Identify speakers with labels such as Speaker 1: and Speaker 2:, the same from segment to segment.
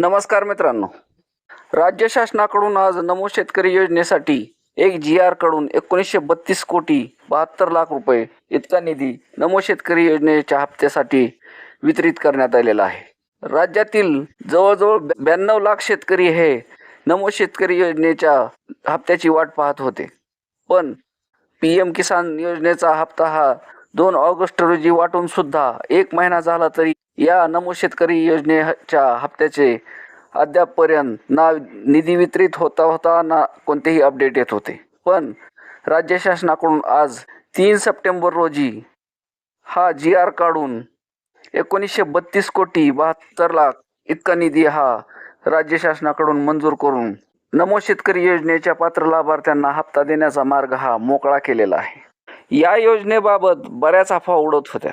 Speaker 1: नमस्कार मित्रांनो. राज्य शासनाकडून आज नमो शेतकरी योजनेसाठी एक जी आरकडून एकोणीसशे बत्तीस कोटी बहात्तर लाख रुपये इतका निधी नमो शेतकरी योजनेच्या हप्त्यासाठी वितरित करण्यात आलेला आहे. राज्यातील जवळजवळ ब्याण्णव लाख शेतकरी हे नमो शेतकरी योजनेच्या हप्त्याची वाट पाहत होते. पण पी एम किसान योजनेचा हप्ता हा दोन ऑगस्ट रोजी वाटून सुद्धा एक महिना झाला तरी या नमो शेतकरी योजनेच्या हप्त्याचे अद्यापपर्यंत ना निधी वितरित होता होता ना कोणतेही अपडेट येत होते. पण राज्य शासनाकडून आज तीन सप्टेंबर रोजी हा जी आर काढून एकोणीसशे बत्तीस कोटी बहात्तर लाख इतका निधी हा राज्य शासनाकडून मंजूर करून नमो शेतकरी योजनेच्या पात्र लाभार्थ्यांना हप्ता देण्याचा मार्ग हा मोकळा केलेला आहे. या योजनेबाबत बऱ्याच अफवा उडत होत्या.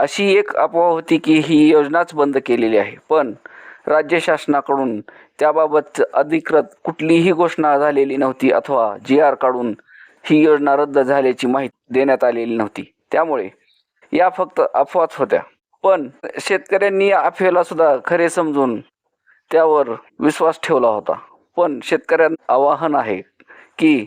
Speaker 1: अशी एक अफवा होती की ही योजनाच बंद केलेली आहे. पण राज्य शासनाकडून त्याबाबत अधिकृत कुठलीही घोषणा झालेली नव्हती अथवा जी आर काढून ही योजना रद्द झाल्याची माहिती देण्यात आलेली नव्हती. त्यामुळे या फक्त अफवाच होत्या. पण शेतकऱ्यांनी या अफवेला सुद्धा खरे समजून त्यावर विश्वास ठेवला होता. पण शेतकऱ्यांना आवाहन आहे की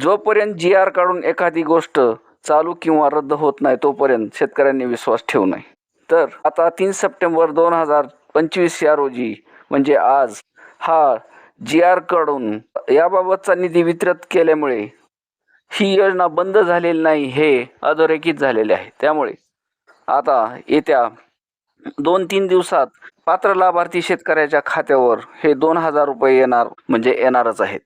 Speaker 1: जोपर्यंत जी आर काढून एखादी गोष्ट चालू किंवा रद्द होत नाही तोपर्यंत शेतकऱ्यांनी विश्वास ठेवू नये. तर आता तीन सप्टेंबर दोन हजार पंचवीस या रोजी म्हणजे आज हा जी आरकडून याबाबतचा निधी वितरित केल्यामुळे ही योजना बंद झालेली नाही हे अधोरेखित झालेले आहे. त्यामुळे आता येत्या दोन तीन दिवसात पात्र लाभार्थी शेतकऱ्याच्या खात्यावर हे दोन हजार रुपये येणार म्हणजे येणारच आहेत.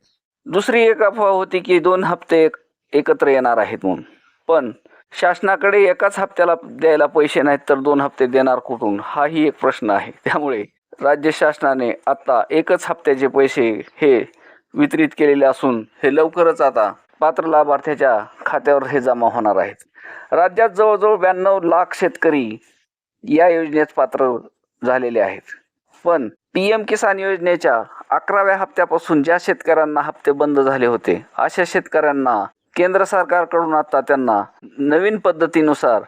Speaker 1: दुसरी एक अफवा होती की दोन हप्ते एकत्र येणार आहेत म्हणून. पण शासनाकडे एकाच हप्त्याला द्यायला पैसे नाहीत तर दोन हप्ते देणार कुठून? हाही एक प्रश्न आहे. त्यामुळे राज्य शासनाने आता एकच हप्त्याचे पैसे हे वितरित केलेले असून हे लवकरच आता पात्र लाभार्थ्याच्या खात्यावर हे जमा होणार आहेत. राज्यात जवळजवळ ब्याण्णव लाख शेतकरी या योजनेत पात्र झालेले आहेत. पण पी एम किसान योजनेच्या अकराव्या हप्त्यापासून ज्या शेतकऱ्यांना हप्ते बंद झाले होते अशा शेतकऱ्यांना केंद्र सरकारकडून आता त्यांना नवीन पद्धतीनुसार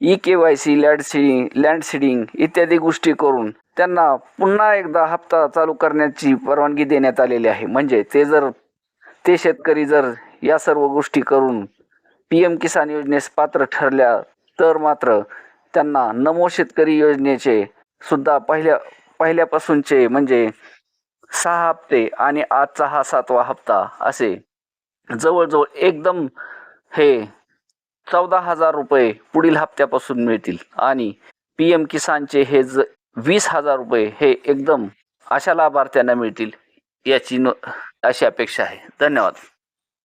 Speaker 1: e K Y C land seeding land seeding इत्यादी गोष्टी करून त्यांना पुन्हा एकदा हप्ता चालू करण्याची परवानगी देण्यात आलेली आहे. म्हणजे ते जर ते शेतकरी जर या सर्व गोष्टी करून पी एम किसान योजनेस पात्र ठरल्या तर मात्र त्यांना नमो शेतकरी योजनेचे सुद्धा पहिल्या पहिल्यापासूनचे म्हणजे सहा हप्ते आणि आजचा हा सातवा हप्ता असे जवळजवळ एकदम हे चौदा हजार रुपये पुढील हप्त्यापासून मिळतील. आणि पी एम किसानचे हे ज वीस हजार रुपये हे एकदम अशा लाभार्थ्यांना मिळतील याची नो अशी अपेक्षा आहे. धन्यवाद.